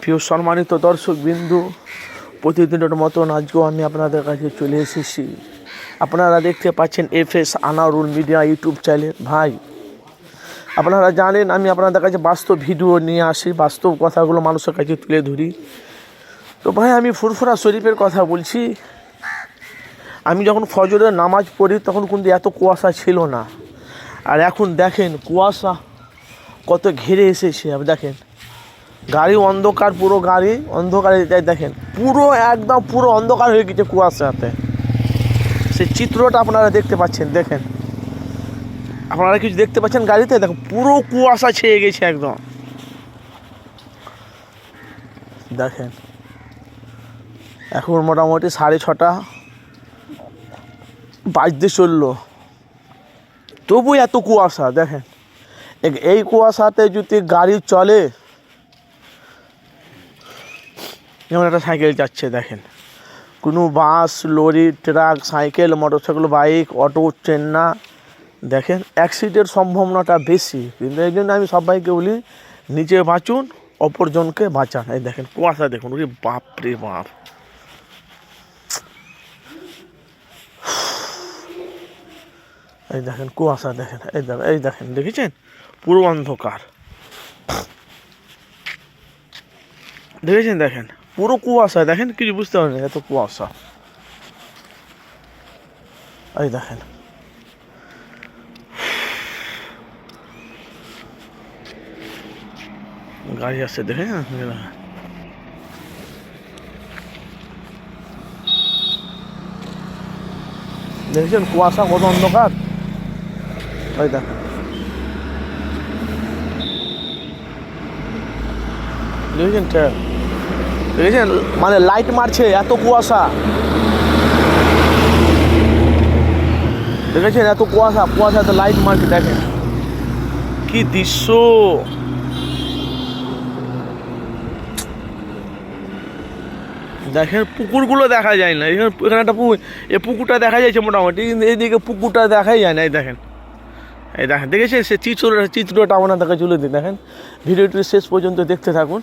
প্রিয় সম্মানিত দর্শক বিন্দু প্রতিদিনের মতন আজকেও আমি আপনাদের কাছে চলে এসেছি। আপনারা দেখতে পাচ্ছেন F S Anarul media YouTube channel. ভাই, আপনারা জানেন আমি আপনাদের কাছে বাস্তব ভিডিও নিয়ে আসি, বাস্তব কথাগুলো মানুষের কাছে তুলে ধরি। তো ভাই, আমি ফুরফুরা শরীফের কথা বলছি। আমি যখন ফজরের নামাজ পড়ি, তখন কিন্তু এত কুয়াশা ছিল না। আর এখন দেখেন কুয়াশা কত ঘিরে এসেছে আপনি দেখেন। গাড়ি অন্ধকার, পুরো গাড়ি অন্ধকারে দেখেন, পুরো একদম পুরো অন্ধকার হয়ে গেছে কুয়াশাতে। সেই চিত্রটা আপনারা দেখতে পাচ্ছেন, দেখেন। আপনারা কিছু দেখতে পাচ্ছেন গাড়িতে? দেখো, পুরো কুয়াশা ছেয়ে গেছে একদম। দেখেন, এখন মোটামুটি সাড়ে ছটা, বাজতে চলল। তবু এত কুয়াশা, দেখেন। এই কুয়াশাতে যদি গাড়ি চলে যেমন একটা সাইকেল যাচ্ছে, দেখেন। কোনো bus, lorry, truck, cycle, motorcycle, bike, auto train না দেখেন অ্যাক্সিডেন্টের সম্ভাবনাটা বেশি। কিন্তু এই জন্য আমি সবাইকে বলি, নিজে বাঁচুন, অপরজনকে বাঁচান। এই দেখেন, কুয়াশা দেখুন, ওরে বাপ রে বাপ। এই দেখেন, কুয়াশা দেখেন, এই দেখেন এই দেখেন, দেখেছেন? পুরো অন্ধকার। দেখেছেন, দেখেন? পুরো কুয়াশা, দেখেন কিছু বুঝতে পারেন এত কুয়াশা। এই দেখেন। গাড়ি আসছে দেখে দেখেছেন কুয়াশা কত অন্ধকার? ওই দেখেন। দেখেছেন ট্রেন? দেখেছেন? মানে লাইট মারছে, এত কুয়াশা। দেখেছেন? এত কুয়াশা কুয়াশাতে লাইট মারছে, দেখেন। কি দৃশ্য! দেখেন, পুকুরগুলো দেখা যায় না। এখানে এখানে একটা পুকুর এই পুকুরটা দেখা যাচ্ছে মোটামুটি, কিন্তু এইদিকে পুকুরটা দেখাই যায় না। এই দেখেন। এই দেখেন, দেখেছেন? সে চিত্রটা চিত্রটা আপনার কাছে চলে দিন দেখেন? ভিডিওটি শেষ পর্যন্ত দেখতে থাকুন।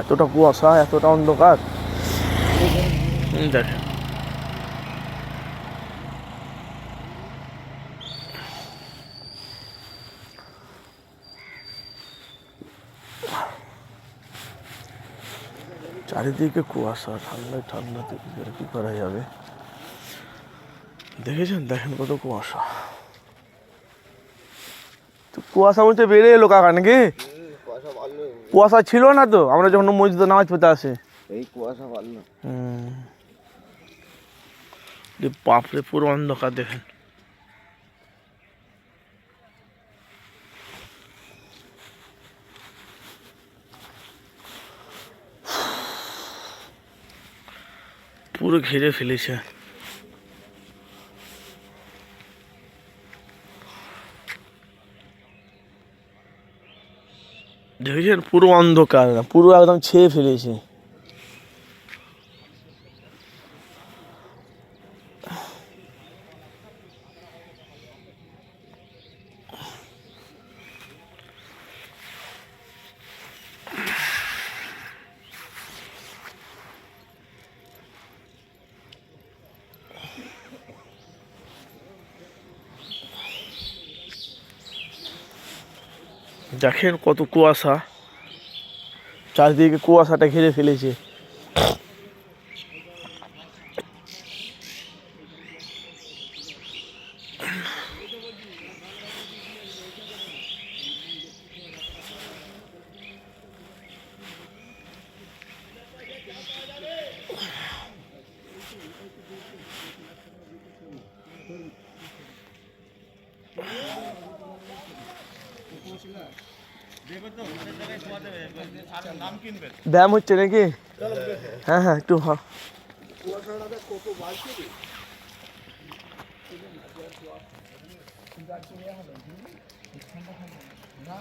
এতটা কুয়াশা এতটা অন্ধকার। দেখেন চারিদিকে কুয়াশা ঠান্ডায় ঠান্ডা কি করা যাবে। দেখেছেন? দেখেন কত কুয়াশা। তো কুয়াশা বলতে বেড়ে এলো কাকা নাকি? কুয়াশা ছিল না তো আমরা যখন মসজিদে নামাজ পড়তে আসি। এই কুয়াশা বাড়লো বাপরে পুরো অন্ধকার দেখেন। পুরো ঘিরে ফেলেছে। দেখেছেন? পুরো অন্ধকার পুরো একদম ছেয়ে ফেলেছে। দেখেন কত কুয়াশা। চারিদিকে কুয়াশাটা ঘিরে ফেলেছে। ব্যায়াম হচ্ছে নাকি হ্যাঁ হ্যাঁ একটু হ্যাঁ না